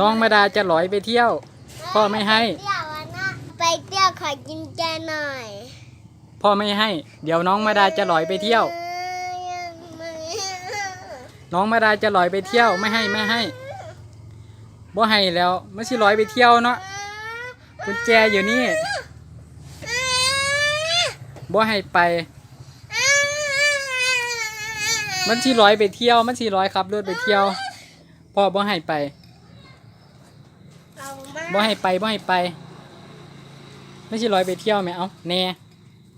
น้องมาดาจะหลอยไปเที่ยว พ่อไม่ให้ เที่ยวอะนะไปเที่ยวขอกินแกหน่อยพ่อไม่ให้ เดี๋ยวน้องมาดาจะหลอยไปเที่ยว น้องมาดาจะหลอยไปเที่ยวไม่ให้ไม่ให้บ่ให้แล้วไม่ใช่ลอยไปเที่ยวเนาะกุญแจอยู่นี่บ่ให้ไป มันสิลอยไปเที่ยว มันสิลอยขับรถไปเที่ยวพ่อบ่ให้ไป บ่ให้ไปบ่ให้ไป ไม่ใช่ลอยไปเที่ยวไหมเอาแน่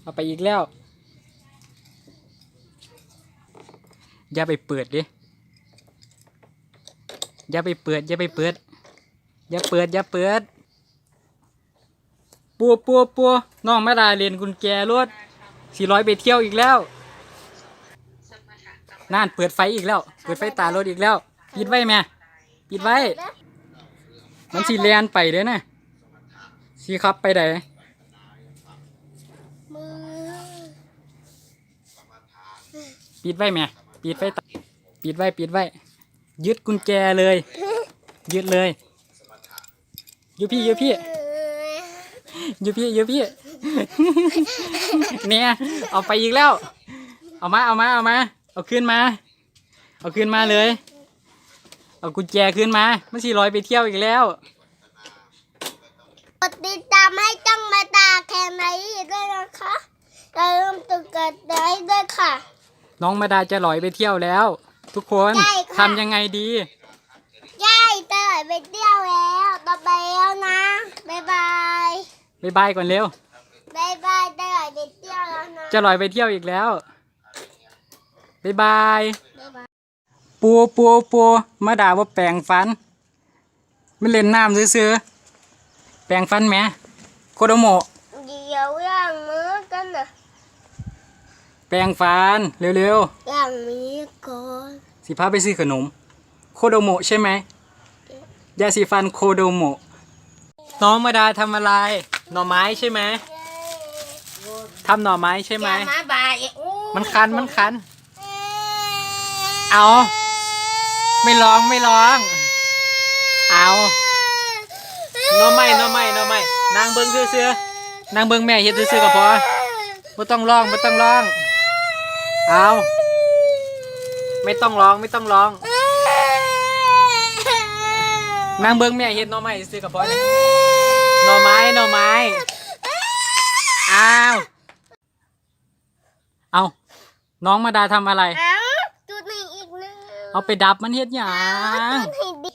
เอาไปอีกแล้ว อย่าไปเปิดดิอย่าไปเปิดอย่าไปเปิดอย่าเปิดอย่าเปิดปัวปัวปัวน้องมาดาเรียนกุญแจรถสี่ร้อยไปเที่ยวอีกแล้วนั่นเปิดไฟอีกแล้ว เปิดไฟตารถอีกแล้ว ปิดไว้แม่ปิดไว้ มันสีเลียนไปเด้นะสีขับไปไหนมือปิดไว้แม่ปิดไฟตาปิดไว้ปิดไว้ ยึดกุญแจเลย ยึดเลยอยูพี่อยูพี่อยู่พี่อยู่พี่เนี่ยเอาไปอีกแล้ว เอามาเอามาเอามา เอาขึ้นมา เอาขึ้นมาเลย เอากุญแจขึ้นมามันสี่ลอยไปเที่ยวอีกแล้ว กดติดตามให้จ้องมาตาแคนไนด้วยนะคะอย่าลืมตุกกดไลค์ด้วยค่ะ น้องมาดาจะลอยไปเที่ยวแล้ว ทุกคนใช่ค่ะ ทำยังไงดี ยายเตยไปเที่ยวแล้วต่อไปแล้วนะบ๊ายบายบายบายก่อนเร็ว บ๊ายบายเตยไปเที่ยวแล้วนะ จะลอยไปเที่ยวอีกแล้วบายบายบ๊ายบาย ปูปูปูมาด่าว่าแปลงฟัน ไม่เล่นน้ำซื้อๆแปลงฟันแหมโคโดโมะเดี๋ยวย่างมือกันนะแปลงฟันเร็วย่างมีก่อนๆสิพาไปซื้อขนม โคโดโมะใช่ไหมยาสีฟันโคโดโมะน้องมาดาทำอะไร หน่อไม้ใช่ไหมทำหน่อไม้ใช่ไหมจะมาบายอู้มันคันมันคัน เอา ไม่ร้องไม่ร้อง เอาหน่อไม้หน่อไม้หน่อไม้นางเบิ้งซื่อๆนางเบิ้งแม่เฮ็ดซื่อๆก็พอไม่ต้องร้องไม่ต้องร้อง เอาไม่ต้องร้องไม่ต้องร้อง นางเบิ้งแม่เฮ็ดหน่อไม้ซื่อๆก็พอเนี่ยหน่อไม้หน่อไม้อ้าวเอาน้องมาดาทำอะไรอ้าจุดหนึ่งอีกหนึ่ง เอาไปดับมันเฮ็ดหยังจุดให้ดิ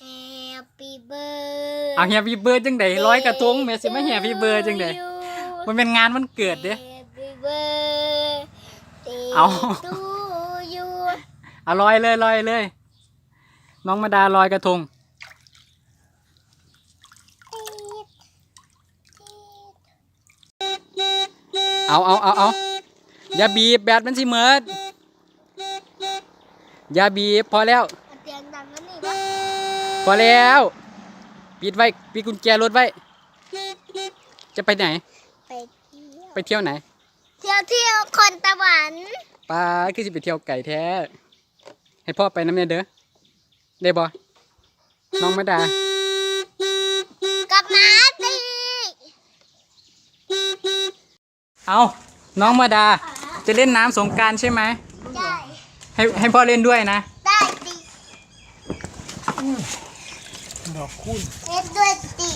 Happy birthday เอาแฮปปี้เบิร์ดจังไดร้อยกระทงแม่สิมาแฮปปี้เบิร์ดจังไดมันเป็นงานวันเกิดเด้ Happy birthday เอา to you เอาลอยเลยลอยเลย น้องมาดาลอยกระทง เอาเอาเอาเอาอย่าบีบแบตมันสิเมิด อย่าบีบพอแล้วเสียงดังกันนี่วะพอแล้ว ปิดไว้ปิดกุญแจรถไว้ จะไปไหน ไปเที่ยวไปเที่ยวไหนเที่ยวเที่ยวคนตะวันป้าคือสิไปเที่ยวไก่แท้ ให้พ่อไปน้ำเนี่ยเด้อได้บ่น้องมาดากับหมาตีเอาน้องมาดา จะเล่นน้ำสงกรารใช่ไหมได้ ให้ให้พ่อเล่นด้วยนะ ได้ตีดอกคุณเล่นด้วยตี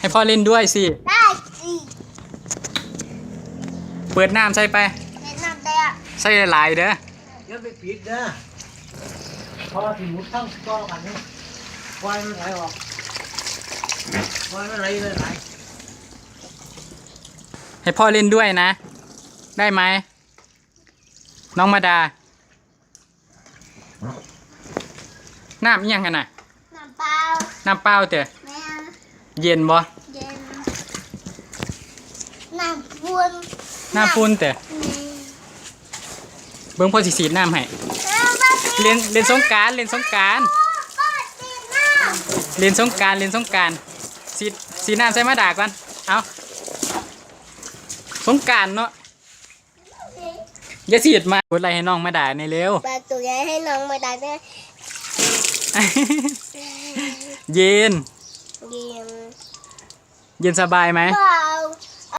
ให้พ่อเล่นด้วยสิ ได้ตีเปิดน้ำใส่ไป เล่นน้ำได้อะใส่หลายๆเด้ออย่าไปปิดนะเพราะว่าที่มุดทั้งก้อนกันนี่ควายมันไหลออกควายมันไหลเลยไหลให้พ่อเล่นด้วยนะ ได้ไหม น้องมาดา น้ำอิหยังกันน่ะน้ำเปล่าน้ำเปล่าเต๋อแม่เย็นบ่เย็นน้ำบุญน้ำฟุ้นเต๋อเบิ่งพ่อสิสีดน้ำให้น้ำบ้าตีเล่นเล่นสงกรารเล่นสงกรารบ้าตีน้เล่นสงกรารเล่นสงกรารสีดสีน้ำใส่มาดาก่อนเอาสงกรารเนาะำอย่าสีดมากดอะไรให้น้องมาด่าในอยเร็วปลาตัวใหญ่ให้น้องมาได้ไหม เย็น เย็น เย็นสบายไหมว้า